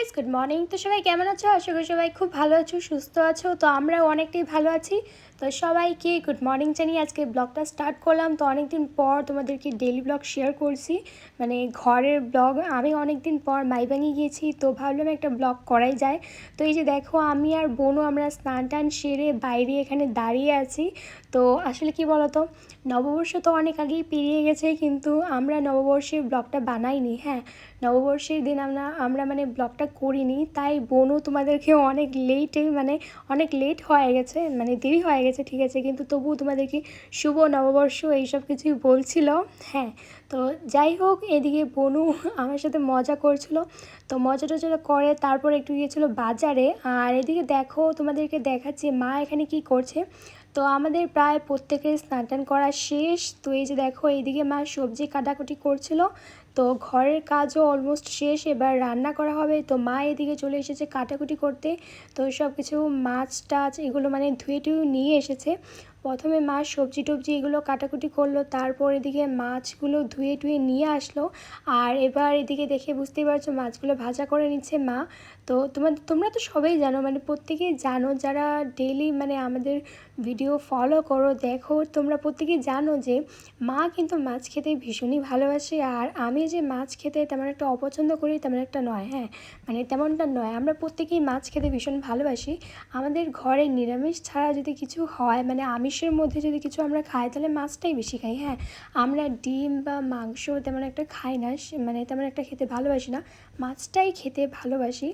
Guys good morning তো সবাই কেমন আছো? আশা করি সবাই খুব ভালো আছো, সুস্থ আছো। তো আমরাও অনেকটাই ভালো আছি। তো সবাইকে গুড মর্নিং জানিয়ে আজকে ব্লগটা স্টার্ট করলাম। তো অনেক দিন পর তোমাদেরকে ডেলি ব্লগ শেয়ার করছি। মানে ঘরের ব্লগ আমি অনেক দিন পর মাইবাঙে গিয়েছি, তো ভাবলাম একটা ব্লগ করাই যায়। তো এই যে দেখো, আমি আর বোনও আমরা স্নান টান সেরে বাইরে এখানে দাঁড়িয়ে আছি। তো আসলে কি বলতো, নববর্ষ তো অনেক আগেই পেরিয়ে গেছে, কিন্তু আমরা নববর্ষের ব্লগটা বানাইনি হ্যাঁ। নববর্ষের দিন আমরা আমরা মানে ব্লগটা করিনি, তাই বোনও তোমাদেরকে অনেক লেটে মানে অনেক লেট হয়ে গেছে মানে দেরি হয়ে গেছে। ঠিক আছে। কিন্তু তবুও তোমাদেরকে শুভ নববর্ষ এইসব কিছুই বলছিল। হ্যাঁ তো যাই হোক, এদিকে বনু আমার সাথে মজা করছিল। তো মজা টজা করে তারপর একটু গিয়েছিল বাজারে। আর এদিকে দেখো, তোমাদেরকে দেখাচ্ছি মা এখানে কি করছে। তো আমাদের প্রায় প্রত্যেকের স্নান টান করা শেষ। তো এই যে দেখো, এইদিকে মা সবজি কাটাকুটি করছিল। তো ঘরের কাজও অলমোস্ট শেষ। এবার রান্না করা হবে। তো মা এদিকে চলে এসেছে কাটাকুটি করতে। তো সব কিছু মাছ টাছ এগুলো মানে ধুয়ে টুয়ে নিয়ে এসেছে। প্রথমে মা সবজি টবজি এগুলো কাটাকুটি করল। তারপর এদিকে মাছগুলো ধুয়ে টুয়ে নিয়ে আসলো। আর এবার এদিকে দেখে বুঝতেই পারছ, মাছগুলো ভাজা করে নিচ্ছে মা। তো তোমার তোমরা তো সবাই জানো মানে প্রত্যেকেই জানো যারা ডেলি মানে আমাদের ভিডিও ফলো করো, দেখো, তোমরা প্রত্যেকেই জানো যে মা কিন্তু মাছ খেতে ভীষণই ভালোবাসে আর আমি যে মাছ খেতে তেমন একটা অপছন্দ করি তেমন একটা নয় হ্যাঁ? মানে তেমনটা নয়, আমরা প্রত্যেকেই মাছ খেতে ভীষণ ভালোবাসি। আমাদের ঘরে নিরামিষ ছাড়া যদি কিছু হয় মানে আমিষের মধ্যে যদি কিছু আমরা খাই, তাহলে মাছটাই বেশি খাই হ্যাঁ? আমরা ডিম বা মাংস তেমন একটা খাই না মানে তেমন একটা খেতে ভালোবাসি না, মাছটাই খেতে ভালোবাসি।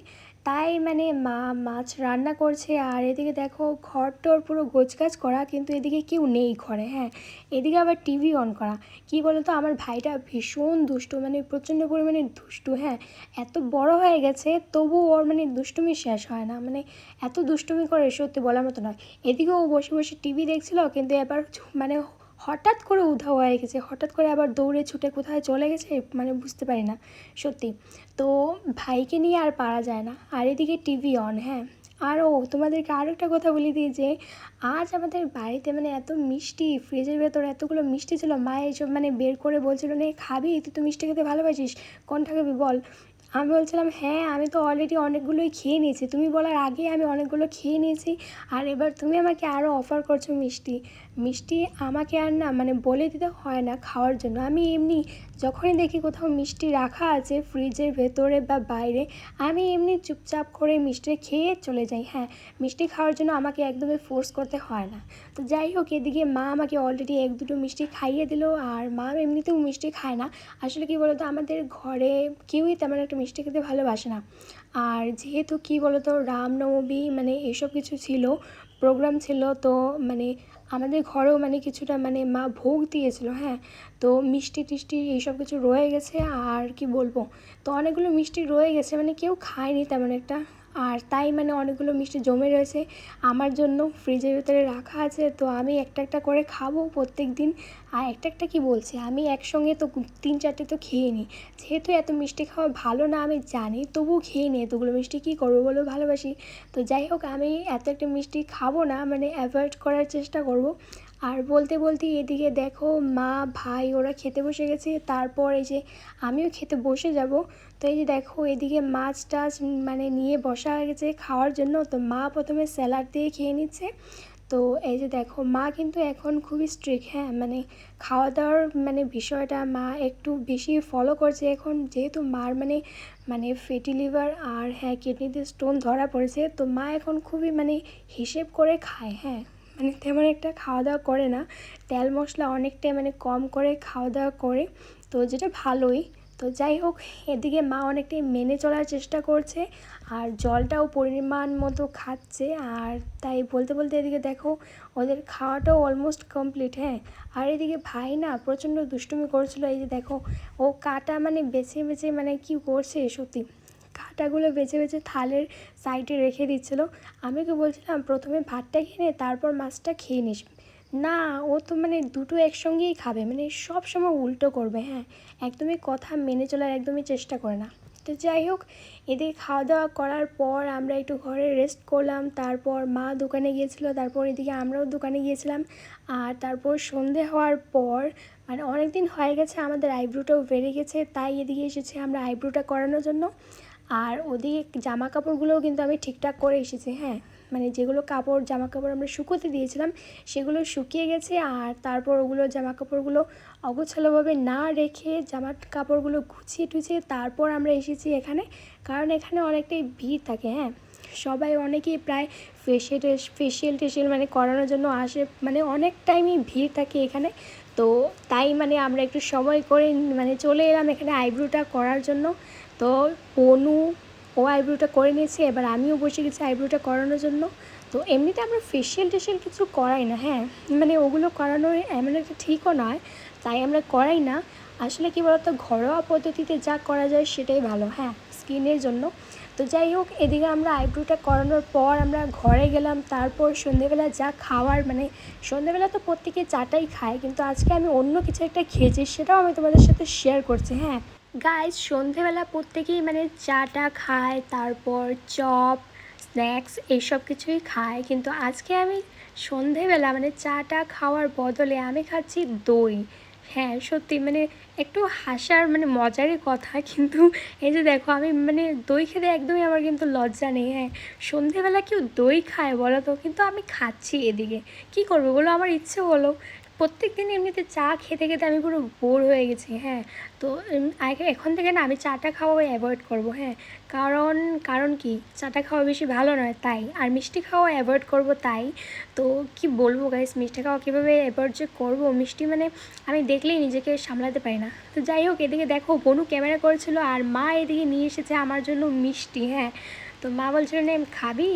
তাই মানে মা মাছ রান্না করছে আর এদিকে দেখো ঘর টর পুরো গোছগাছ করা, কিন্তু এদিকে কেউ নেই ঘরে হ্যাঁ। এদিকে আবার টিভি অন করা। কি বলতো, আমার ভাইটা ভীষণ দুষ্টু মানে প্রচণ্ড পরিমাণে দুষ্টু হ্যাঁ। এত বড় হয়ে গেছে তবু ওর মানে দুষ্টুমি শেষ হয় না। মানে এত দুষ্টুমি করে সত্যি বলার মতো নয়। এদিকে ও বসে বসে টিভি দেখছিল, কিন্তু এবার মানে হঠাৎ করে উধাও হয়ে গেছে, হঠাৎ করে আবার দৌড়ে ছুটে কোথায় চলে গেছে মানে বুঝতে পারি না, সত্যি। তো ভাইকে নিয়ে আর পারা যায় না, আর এদিকে টিভি অন হ্যাঁ। আর ও, তোমাদেরকে আরও একটা কথা বলে দিই যে, আজ আমাদের বাড়িতে মানে এত মিষ্টি ফ্রিজের ভেতর এতগুলো মিষ্টি ছিল, মা এইসব মানে বের করে বলছিল, নে, খাবি? তুই তো মিষ্টি খেতে ভালোবাসিস, কোনটা খাবি বল? আমি বলছিলাম হ্যাঁ আমি তো অলরেডি অনেকগুলোই খেয়ে নিয়েছি। তুমি বলার আগে আমি অনেকগুলো খেয়ে নিয়েছি। আর এবার তুমি আমাকে আরও অফার করছ মিষ্টি। মিষ্টি আমাকে আর না মানে বলে দিতে হয় না খাওয়ার জন্য। আমি এমনি যখনই দেখি কোথাও মিষ্টি রাখা আছে ফ্রিজের ভেতরে বা বাইরে, আমি এমনি চুপচাপ করে মিষ্টি খেয়ে চলে যাই। হ্যাঁ মিষ্টি খাওয়ার জন্য আমাকে একদমই ফোর্স করতে হয় না। তো যাই হোক, এদিকে মা আমাকে অলরেডি এক দুটো মিষ্টি খাইয়ে দিল আর মা এমনিতেও মিষ্টি খায় না। আসলে কী বলতো, আমাদের ঘরে কেউই তেমন একটা মিষ্টি খেতে ভালোবাসে না। আর যেহেতু কী বলতো, রামনবমী মানে এসব কিছু ছিল প্রোগ্রাম ছিল, তো মানে আমাদের ঘরেও মানে কিছুটা মানে মা ভোগ দিয়েছিল হ্যাঁ। তো মিষ্টি টিষ্টি এইসব কিছু রয়ে গেছে, আর কি বলব? তো অনেকগুলো মিষ্টি রয়ে গেছে মানে কেউ খায়নি তেমন একটা। আর তাই মানে অনেকগুলো মিষ্টি জমে রয়েছে। আমার জন্য ফ্রিজের ভিতরে রাখা আছে, তো আমি একটা একটা করে খাব প্রত্যেক দিন। আর একটা একটা কি বলছি, আমি একসঙ্গে তো তিন চারটে তো খেয়ে নিই। যেহেতু এত মিষ্টি খাওয়া ভালো না, আমি জানি, তবুও খেয়ে নিই। এতগুলো মিষ্টি কী করব বলো ভালোবাসি? তো যাই হোক, আমি এত একটা মিষ্টি খাব না মানে অ্যাভয়েড করার চেষ্টা করব। আর বলতে বলতে এদিকে দেখো মা, ভাই ওরা খেতে বসে গেছে। তারপর এই যে আমিও খেতে বসে যাব। তো এই যে দেখো এদিকে মাছ টাছ মানে নিয়ে বসা গেছে খাওয়ার জন্য। তো মা প্রথমে স্যালাড দিয়ে খেয়ে নিচ্ছে। তো এই যে দেখো মা কিন্তু এখন খুবই স্ট্রিক্ট হ্যাঁ মানে খাওয়া দাওয়ার মানে বিষয়টা মা একটু বেশি ফলো করছে এখন। যেহেতু মার মানে মানে ফেটি লিভার আর হ্যাঁ কিডনিতে স্টোন ধরা পড়েছে। তো মা এখন খুবই মানে হিসেব করে খায় হ্যাঁ। মানে তেমন একটা খাওয়া দাওয়া করে না। তেল মশলা অনেকটাই মানে কম করে খাওয়া দাওয়া করে, তো যেটা ভালোই। তো যাই হোক, এদিকে মা অনেকটাই মেনে চলার চেষ্টা করছে, আর জলটাও পরিমাণ মতো খাচ্ছে। আর তাই বলতে বলতে এদিকে দেখো, ওদের খাওয়াটাও অলমোস্ট কমপ্লিট হ্যাঁ। আর এদিকে ভাই না প্রচণ্ড দুষ্টুমি করছিল, এই যে দেখো, ও কাটা মানে বেছে বেছে মানে কি করছে সত্যি। কাঁটাগুলো বেছে বেছে থালের সাইডে রেখে দিচ্ছিল। আমি ওকে বলছিলাম, প্রথমে ভাতটা খেয়ে নে, তারপর মাছটা খেয়ে নিস। না, ও তো মানে দুটো একসঙ্গেই খাবে মানে সব সময় উল্টো করবে হ্যাঁ একদমই কথা মেনে চলার একদমই চেষ্টা করে না। তো যাই হোক, এদের খাওয়া দাওয়া করার পর আমরা একটু ঘরে রেস্ট করলাম, তারপর মা দোকানে গিয়েছিল, তারপর এদিকে আমরাও দোকানে গিয়েছিলাম। আর তারপর সন্ধে হওয়ার পর মানে অনেক দিন হয়ে গেছে, আমাদের আইব্রোটাও বেড়ে গেছে, তাই এদিকে এসেছে আমরা আইব্রোটা করানোর জন্য। আর ওদিকে জামা কাপড়গুলোও কিন্তু আমি ঠিকঠাক করে এসেছি হ্যাঁ। মানে যেগুলো কাপড় জামা কাপড় আমরা শুকোতে দিয়েছিলাম, সেগুলো শুকিয়ে গেছে আর তারপর ওগুলো জামা কাপড়গুলো অগোছালোভাবে না রেখে জামা কাপড়গুলো গুছিয়ে টুছিয়ে তারপর আমরা এসেছি এখানে। কারণ এখানে অনেকটাই ভিড় থাকে হ্যাঁ। সবাই অনেকেই প্রায় ফেসিয়াল ফেসিয়াল টেসিয়াল মানে করানোর জন্য আসে মানে অনেক টাইমই ভিড় থাকে এখানে। তো তাই মানে আমরা একটু সময় করে মানে চলে এলাম এখানে আইব্রোটা করার জন্য। তো পনু, ও আইব্রোটা করে নিয়েছে, এবার আমিও বসে গেছি আইব্রোটা করানোর জন্য। তো এমনিতে আমরা ফেশিয়াল টেশিয়াল কিছু করাই না হ্যাঁ? মানে ওগুলো করানোর এমন একটা ঠিকও নয়, তাই আমরা করাই না। আসলে কী বলতো, ঘরোয়া পদ্ধতিতে যা করা যায় সেটাই ভালো হ্যাঁ স্কিনের জন্য। তো যাই হোক, এদিকে আমরা আইব্রোটা করানোর পর আমরা ঘরে গেলাম, তারপর সন্ধেবেলা যা খাওয়ার মানে সন্ধেবেলা তো প্রত্যেকে চাটাই খায়, কিন্তু আজকে আমি অন্য কিছু একটা খেয়েছি, সেটাও আমি তোমাদের সাথে শেয়ার করছি হ্যাঁ? গাইজ সন্ধেবেলা প্রত্যেকেই মানে চাটা খায়, তারপর চপ স্ন্যাক্স এইসব কিছুই খায়। কিন্তু আজকে আমি সন্ধেবেলা মানে চাটা খাওয়ার বদলে আমি খাচ্ছি দই। হ্যাঁ সত্যি মানে একটু হাসার মানে মজারই কথা, কিন্তু এই যে দেখো আমি মানে দই খেতে একদমই আমার কিন্তু লজ্জা নেই। হ্যাঁ সন্ধেবেলা কেউ দই খায় বলো তো? কিন্তু আমি খাচ্ছি এদিকে। কি করব বলো? আমার ইচ্ছে হলো প্রত্যেক দিন এমনিতে চা খেতে খেতে আমি পুরো বোর হয়ে গেছি হ্যাঁ। তো এখন থেকে না আমি চাটা খাওয়া অ্যাভয়েড করব হ্যাঁ। কারণ কারণ কি? চাটা খাওয়া বেশি ভালো নয়, তাই। আর মিষ্টি খাওয়া অ্যাভয়েড করব, তাই। তো, কি বলব গাইস মিষ্টি খাওয়া কীভাবে অ্যাভয়েড যে করব? মিষ্টি মানে আমি দেখলেই নিজেকে সামলাতে পারি না। তো যাই হোক, এদিকে দেখো, বনু ক্যামেরা করেছিল আর মা এদিকে নিয়ে এসেছে আমার জন্য মিষ্টি হ্যাঁ। তো মা বলছিল আমি খাবি?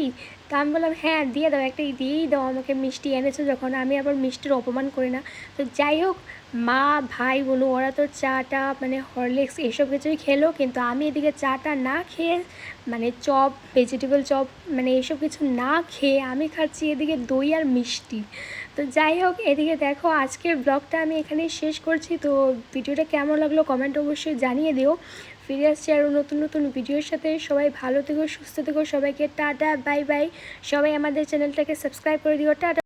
তা আমি বললাম হ্যাঁ দিয়ে দাও, একটা দিয়েই দাও, আমাকে মিষ্টি এনেছো যখন, আমি আবার মিষ্টির অপমান করি না। তো যাই হোক, মা, ভাই বোনু, ওরা তো চাটা মানে হরলিক্স এসব কিছুই খেলো, কিন্তু আমি এদিকে চাটা না খেয়ে মানে চপ ভেজিটেবল চপ মানে এসব কিছু না খেয়ে আমি খাচ্ছি এদিকে দই আর মিষ্টি। তো যাই হোক, এদিকে দেখো, আজকের ব্লগটা আমি এখানেই শেষ করছি। তো ভিডিওটা কেমন লাগল, কমেন্ট অবশ্যই জানিয়ে দিও। ফিরে আসছি আরও নতুন নতুন ভিডিওর সাথে। সবাই ভালো থেকো, সুস্থ থেকো, সবাইকে টাটা, বাই বাই। সবাই আমাদের চ্যানেলটাকে সাবস্ক্রাইব করে দিও। টাটা।